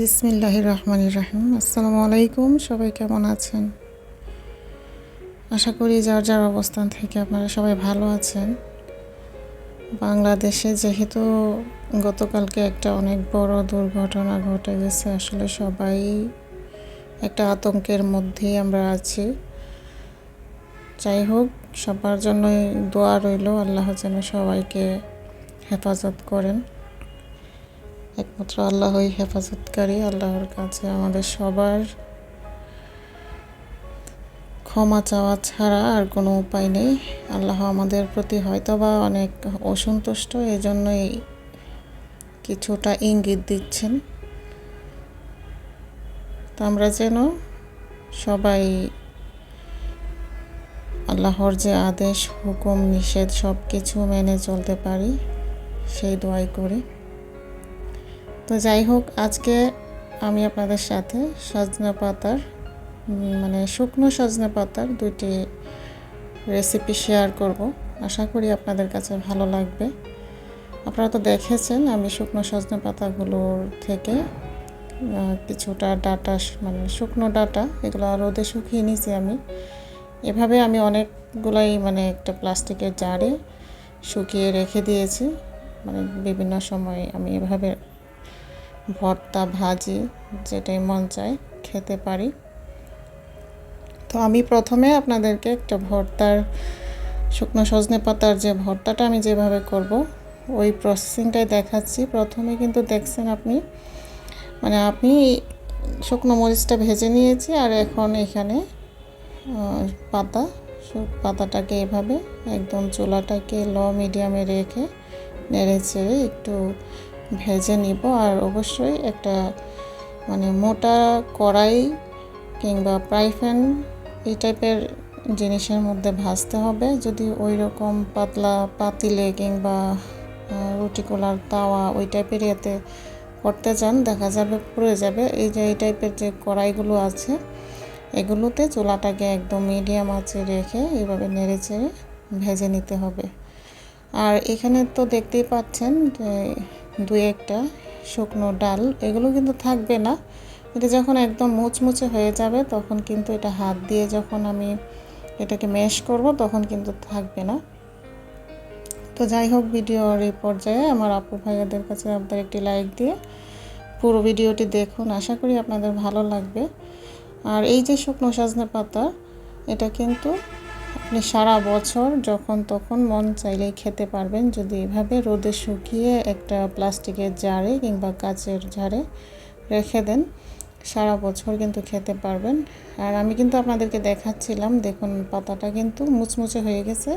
বিসমিল্লাহ রহমান রাহিম। আসসালামু আলাইকুম, সবাই কেমন আছেন? আশা করি যার যার অবস্থান থেকে আপনারা সবাই ভালো আছেন। বাংলাদেশে যেহেতু গতকালকে একটা অনেক বড় দুর্ঘটনা ঘটে গেছে, আসলে সবাই একটা আতঙ্কের মধ্যেই আমরা আছি। যাই হোক সবার জন্যই দোয়া রইল, আল্লাহ যেন সবাইকে হেফাজত করেন। একমাত্র আল্লাহই হেফাজতকারী, আল্লাহর কাছে আমাদের সবার ক্ষমা চাওয়া ছাড়া আর কোনো উপায় নেই। আল্লাহ আমাদের প্রতি হয়তো বা অনেক অসন্তুষ্ট, এজন্যই কিছুটা ইঙ্গিত দিচ্ছেন। তো আমরা যেন সবাই আল্লাহর যে আদেশ, হুকুম, নিষেধ সব কিছু মেনে চলতে পারি, সেই দোয়াই করি। তো যাই হোক, আজকে আমি আপনাদের সাথে সজনা পাতার মানে শুকনো সজনা পাতার দুইটি রেসিপি শেয়ার করব। আশা করি আপনাদের কাছে ভালো লাগবে। আপনারা তো দেখেছেন আমি শুকনো সজনা পাতাগুলোর থেকে কিছুটা ডাটা মানে শুকনো ডাটা, এগুলো রোদে শুকিয়ে নিয়েছি আমি। এভাবে আমি অনেকগুলাই মানে একটা প্লাস্টিকের জারে শুকিয়ে রেখে দিয়েছি। মানে বিভিন্ন সময় আমি এভাবে ভর্তা ভাজি, যেটাই মন চায়, খেতে পারি। তো আমি প্রথমে আপনাদেরকে একটা ভর্তার শুকনো সজনে পাতার যে ভর্তাটা আমি যেভাবে করব, ওই প্রসেসিংটাই দেখাচ্ছি। প্রথমে কিন্তু দেখছেন আপনি মানে আপনি শুকনো মরিচটা ভেজে নিয়েছি আর এখন এখানে পাতা পাতাটাকে এভাবে একদম চুলাটাকে লো, মিডিয়ামে রেখে নেড়ে চেড়ে একটু ভেজে নিব আর অবশ্যই একটা মানে মোটা কড়াই কিংবা প্রাইফ্যান এই টাইপের জিনিসের মধ্যে ভাজতে হবে। যদি ওই রকম পাতলা পাতিলে কিংবা রুটি কোলার তাওয়া ওই টাইপের ইয়েতে করতে চান, দেখা যাবে পুড়ে যাবে। এই যে এই টাইপের যে কড়াইগুলো আছে, এগুলোতে চুলাটাকে একদম মিডিয়াম আঁচে রেখে এইভাবে নেড়ে চেড়ে ভেজে নিতে হবে। আর এখানে তো দেখতেই পাচ্ছেন যে দুই একটা শুকনো ডাল, এগুলো কিন্তু থাকবে না। এটা যখন একদম মুচমুচে হয়ে যাবে, তখন কিন্তু এটা হাত দিয়ে যখন আমি এটাকে ম্যাশ করব, তখন কিন্তু থাকবে না। তো যাই হোক, ভিডিওর এই পর্যায়ে আমার আপু ভাইয়াদের কাছে আপনাদের একটি লাইক দিয়ে পুরো ভিডিওটি দেখুন। আশা করি আপনাদের ভালো লাগবে। আর এই যে শুকনো সজনে পাতা, এটা কিন্তু আপনি সারা বছর যখন তখন মন চাইলেই খেতে পারবেন। যদি এভাবে রোদে শুকিয়ে একটা প্লাস্টিকের জারে কিংবা কাচের ঝাড়ে রেখে দেন, সারা বছর কিন্তু খেতে পারবেন। আর আমি কিন্তু আপনাদেরকে দেখাচ্ছিলাম, দেখুন পাতাটা কিন্তু মুচমুচে হয়ে গেছে।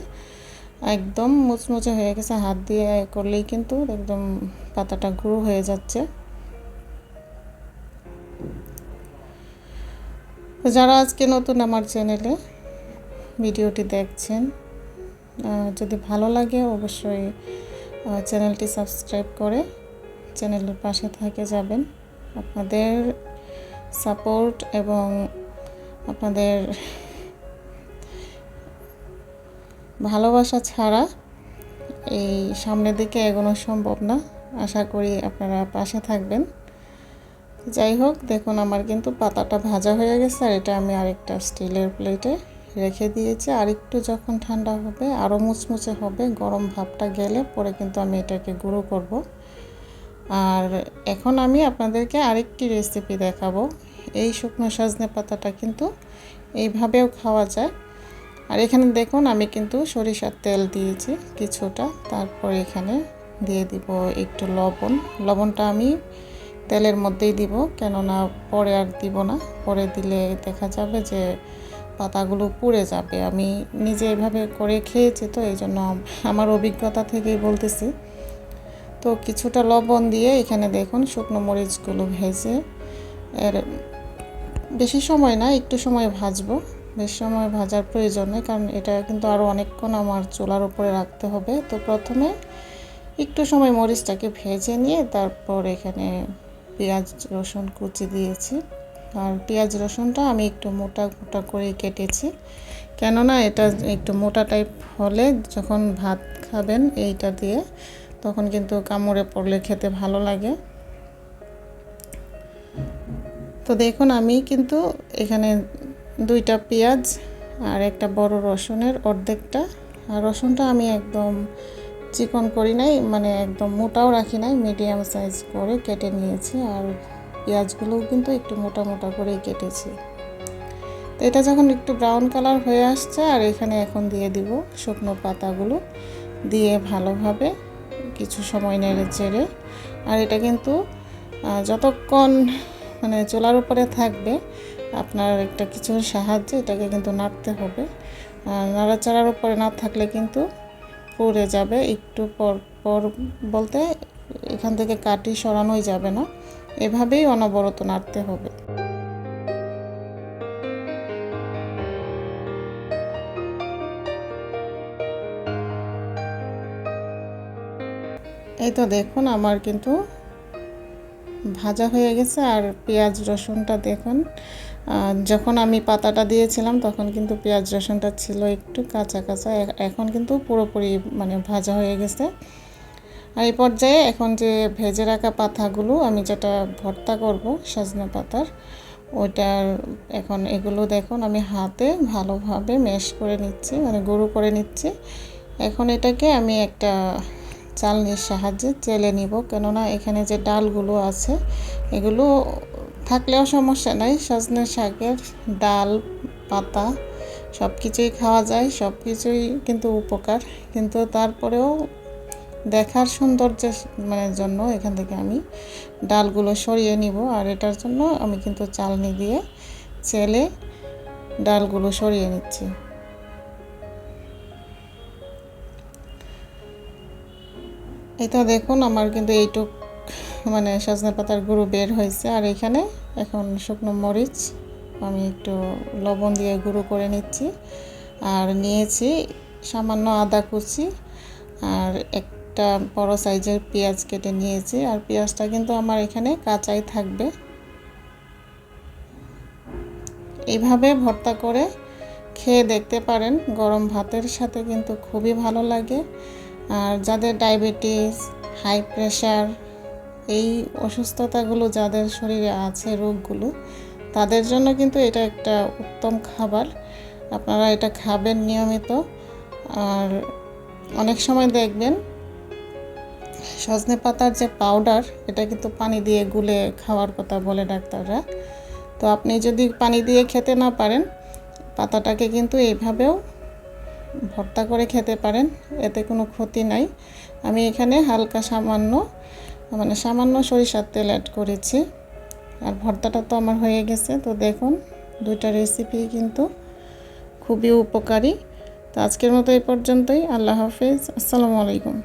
একদম মুচমুচে হয়ে গেছে, হাত দিয়ে করলেই কিন্তু একদম পাতাটা গুঁড়ো হয়ে যাচ্ছে। যারা আজকে নতুন আমার চ্যানেলে ভিডিওটি দেখছেন। যদি ভালো লাগে অবশ্যই চ্যানেলটি সাবস্ক্রাইব করে চ্যানেলের পাশে থাকে যাবেন। আপনাদের সাপোর্ট এবং আপনাদের ভালোবাসা ছাড়া এই সামনের দিকে এগোনো সম্ভব না। আশা করি আপনারা পাশে থাকবেন। যাই হোক, দেখুন আমার কিন্তু পাতাটা ভাজা হয়ে গেছে আর এটা আমি আরেকটা স্টিলের প্লেটে রেখে দিয়েছি। আর একটু যখন ঠান্ডা হবে আরও মুচমুচে হবে, গরম ভাবটা গেলে পরে কিন্তু আমি এটাকে গুঁড়ো করব। আর এখন আমি আপনাদেরকে আরেকটি রেসিপি দেখাবো। এই শুকনো সজনে পাতাটা কিন্তু এইভাবেও খাওয়া যায়। আর এখানে দেখুন, আমি কিন্তু সরিষার তেল দিয়েছি কিছুটা। তারপর এখানে দিয়ে দিব একটু লবণ। লবণটা আমি তেলের মধ্যেই দিব, কেননা পরে আর দিব না। পরে দিলে দেখা যাবে যে পাতাগুলো পুড়ে যাবে। আমি নিজে এভাবে করে খেয়েছি তো এই জন্য আমার অভিজ্ঞতা থেকেই বলতেছি। তো কিছুটা লবণ দিয়ে এখানে দেখুন শুকনো মরিচগুলো ভেজে এর বেশি সময় না, একটু সময় ভাজবো। বেশ সময় ভাজার প্রয়োজন নেই কারণ এটা কিন্তু আরও অনেকক্ষণ আমার চুলার উপরে রাখতে হবে। তো প্রথমে একটু সময় মরিচটাকে ভেজে নিয়ে তারপর এখানে পেঁয়াজ, রসুন কুচি দিয়েছি। আর পেঁয়াজ রসুনটা আমি একটু মোটা মোটা করে কেটেছি। কেননা এটা একটু মোটা টাইপ হলে যখন ভাত খাবেন এইটা দিয়ে, তখন কিন্তু কামড়ে পড়লে খেতে ভালো লাগে। তো দেখুন, আমি কিন্তু এখানে দুইটা পেঁয়াজ আর একটা বড় রসুনের অর্ধেকটা। আর রসুনটা আমি একদম চিকন করি নাই মানে একদম মোটাও রাখি নাই, মিডিয়াম সাইজ করে কেটে নিয়েছি। আর পেঁয়াজগুলোও কিন্তু একটু মোটা মোটা করেই কেটেছি। তো এটা যখন একটু ব্রাউন কালার হয়ে আসছে, আর এখানে এখন দিয়ে দিব শুকনো পাতাগুলো, দিয়ে ভালোভাবে কিছু সময় নেড়ে চেড়ে। আর এটা কিন্তু যতক্ষণ মানে চোলার উপরে থাকবে, আপনার একটা কিছুর সাহায্যে এটাকে কিন্তু নাড়তে হবে। নাড়াচাড়ার উপরে না থাকলে কিন্তু পড়ে যাবে, একটু পর পর বলতে এখান থেকে কাটি সরানোই যাবে না। এভাবেই অনবরত নাড়তে হবে। এই তো দেখুন, আমার কিন্তু ভাজা হয়ে গেছে আর পেঁয়াজ রসুনটা দেখুন। যখন আমি পাতাটা দিয়েছিলাম তখন কিন্তু পেঁয়াজ রসুনটা ছিল একটু কাঁচা কাঁচা এখন কিন্তু পুরোপুরি মানে ভাজা হয়ে গেছে। আর এই পর্যায়ে এখন যে ভেজে রাখা পাতাগুলো আমি যেটা ভর্তা করব, সজনে পাতার, ওইটার এখন এগুলো দেখুন আমি হাতে ভালোভাবে ম্যাশ করে নিচ্ছি মানে গুঁড়ো করে নিচ্ছি। এখন এটাকে আমি একটা চালনির সাহায্যে চেলে নিব, কেননা এখানে যে ডালগুলো আছে, এগুলো থাকলেও সমস্যা নাই, সজনে শাকের ডাল, পাতা সব কিছুই খাওয়া যায় সব কিছুই কিন্তু উপকার। কিন্তু তারপরেও দেখার সৌন্দর্যের মানে জন্য এখান থেকে আমি ডালগুলো সরিয়ে নিব। আর এটার জন্য আমি কিন্তু চালনি দিয়ে চেলে ডালগুলো সরিয়ে নিচ্ছি। এটা দেখুন, আমার কিন্তু এইটুক মানে সজনে পাতার গুঁড়ো বের হয়েছে। আর এখানে এখন শুকনো মরিচ আমি একটু লবণ দিয়ে গুঁড়ো করে নিচ্ছি। আর নিয়েছি সামান্য আদা কুচি আর একটা বড় সাইজের পেঁয়াজ কেটে নিয়েছি, আর পেঁয়াজটা কিন্তু আমার এখানে কাঁচাই থাকবে। এইভাবে ভর্তা করে খেয়ে দেখতে পারেন, গরম ভাতের সাথে কিন্তু খুবই ভালো লাগে। আর যাদের ডায়াবেটিস, হাই প্রেশার, এই অসুস্থতাগুলো যাদের শরীরে আছে, রোগগুলো, তাদের জন্য কিন্তু এটা একটা উত্তম খাবার। আপনারা এটা খাবেন নিয়মিত। আর অনেক সময় দেখবেন সজনে পাতার যে পাউডার এটা কিন্তু পানি দিয়ে গুলে খাওয়ার কথা বলে ডাক্তাররা। তো আপনি যদি পানি দিয়ে খেতে না পারেন, পাতাটাকে কিন্তু এইভাবেও ভর্তা করে খেতে পারেন, এতে কোনো ক্ষতি নাই। আমি এখানে হালকা সামান্য মানে সামান্য সরিষার তেল অ্যাড করেছি। আর ভর্তাটা তো আমার হয়ে গেছে। তো দেখুন, দুইটা রেসিপি কিন্তু খুবই উপকারী। তো আজকের মতো এই পর্যন্তই। আল্লাহ হাফিজ। আসসালামু আলাইকুম।